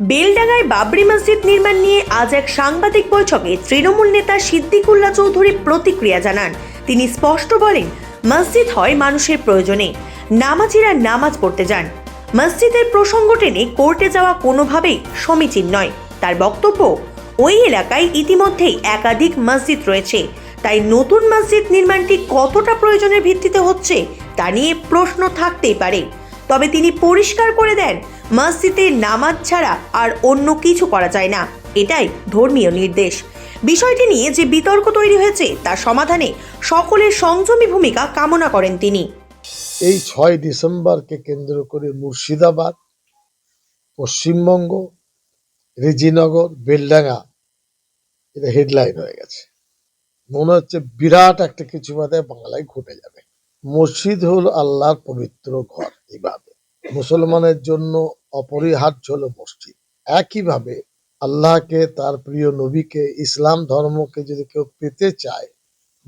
বেলডাঙ্গায় বাবরি মসজিদ নির্মাণ নিয়ে আজ এক সাংবাদিক বৈঠকে তৃণমূল নেতা সিদ্দিকুল্লা চৌধুরী প্রতিক্রিয়া জানান। তিনি স্পষ্ট বলেন, মসজিদ হয় মানুষের প্রয়োজনে। নামাজিরা নামাজ পড়তে যান। মসজিদের প্রসঙ্গ টেনে কোর্টে যাওয়া কোনোভাবেই সমীচীন নয়। তার বক্তব্য, ওই এলাকায় ইতিমধ্যেই একাধিক মসজিদ রয়েছে। তাই নতুন মসজিদ নির্মাণটি কতটা প্রয়োজনের ভিত্তিতে হচ্ছে তা নিয়ে প্রশ্ন থাকতেই পারে। তবে তিনি পরিষ্কার করে দেন, মসজিদে নামাজ ছাড়া আর অন্য কিছু করা যায় না। এটাই ধর্মীয় নির্দেশ। বিষয়টি নিয়ে যে বিতর্ক তৈরি হয়েছে, তার সমাধানে সকলের সংযমী ভূমিকা কামনা করেন তিনি। এই ছয় ডিসেম্বরকে কেন্দ্র করে মুর্শিদাবাদ, পশ্চিমবঙ্গ, রেজিনগর, বেলডাঙ্গা এটা হেডলাইন হয়ে গেছে। মনে হচ্ছে বিরাট একটা কিছু বাদে বাংলায় ঘটে যাবে। মসজিদ হল আল্লাহর পবিত্র ঘর এইভাবে মুসলমানের জন্য অপরিহার্য হলো মসজিদ। একইভাবে আল্লাহকে, তার প্রিয় নবীকে, ইসলাম ধর্মকে যদি কেউ পেতে চায়,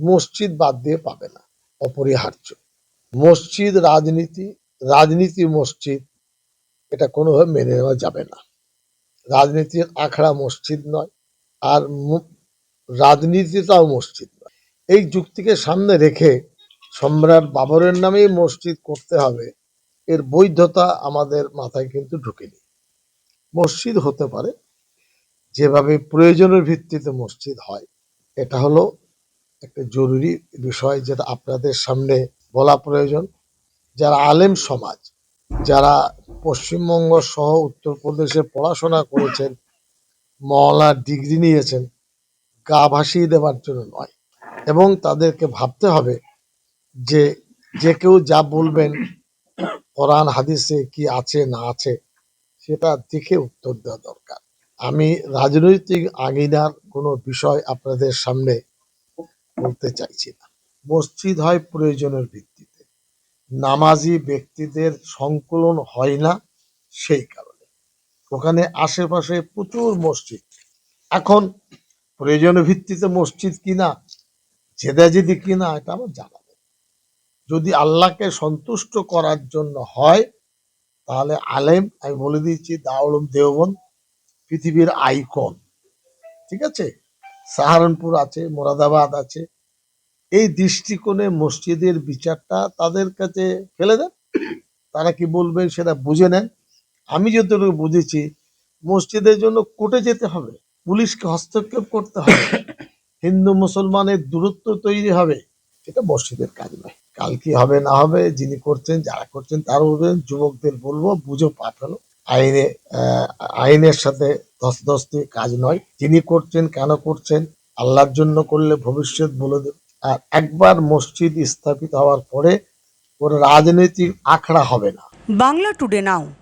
মসজিদ বাদ দিয়ে পাবে না। অপরিহার্য। মসজিদ রাজনীতি রাজনীতি মসজিদ, এটা কোনোভাবে মেনে নেওয়া যাবে না। রাজনীতির আখড়া মসজিদ নয়, আর রাজনীতিটাও মসজিদ নয়। এই যুক্তিকে সামনে রেখে সম্রাট বাবরের নামেই মসজিদ করতে হবে। এর বৈধতা আমাদের মাথায় কিন্তু ঢুকেনি। মসজিদ হতে পারে, যেভাবে প্রয়োজনের ভিত্তিতে মসজিদ হয়, এটা হলো একটা জরুরি বিষয় যেটা আপনাদের সামনে বলা প্রয়োজন। যারা আলেম সমাজ, যারা পশ্চিমবঙ্গ সহ উত্তরপ্রদেশে পড়াশোনা করেছেন মহলার ডিগ্রি নিয়েছেন, গা ভাসিয়ে দেওয়ার জন্য নয়। এবং তাদেরকে ভাবতে হবে যে যে কেউ যা বলবেন কোরআন হাদিসে কি আছে, না আছে, সেটা দেখে উত্তর দেওয়া দরকার। আমি রাজনৈতিক আঙিনার কোনো বিষয় আপনাদের সামনে বলতে চাইছি না। মসজিদ হয় প্রয়োজনের ভিত্তিতে। নামাজি ব্যক্তিদের সংকলন হয় না সেই কারণে। ওখানে আশেপাশে প্রচুর মসজিদ। এখন প্রয়োজনের ভিত্তিতে মসজিদ কিনা, জেদাজেদি কিনা, এটা আমার জানা যদি আল্লাহকে সন্তুষ্ট করার জন্য হয়, তাহলে আলেম, আমি বলে দিয়েছি দাউলম দেওবন পৃথিবীর আইকন। ঠিক আছে? সাহারানপুর আছে, মোরাদাবাদ আছে। এই দৃষ্টিকোণে মসজিদের বিচারটা তাদের কাছে ফেলে দেন। তারা কি বলবে সেটা বুঝে নেন। আমি যতটুকু বুঝেছি, মসজিদের জন্য কোর্টে যেতে হবে, পুলিশকে হস্তক্ষেপ করতে হবে। হিন্দু মুসলমানের দূরত্ব তৈরি হবে এটা মসজিদের কাজ নয়। কাল কি হবে না হবে, যিনি করছেন, যারা করছেন, তার বলবেন, যুবকদের বলব, বুঝো পাঠানো আইনে আইনের সাথে ধস্তি কাজ নয়। যিনি করছেন, কেন করছেন, আল্লাহর জন্য করলে ভবিষ্যৎ বলে দেব। আর একবার মসজিদ স্থাপিত হওয়ার পরে ওর রাজনৈতিক আখড়া হবে না। Bangla today now.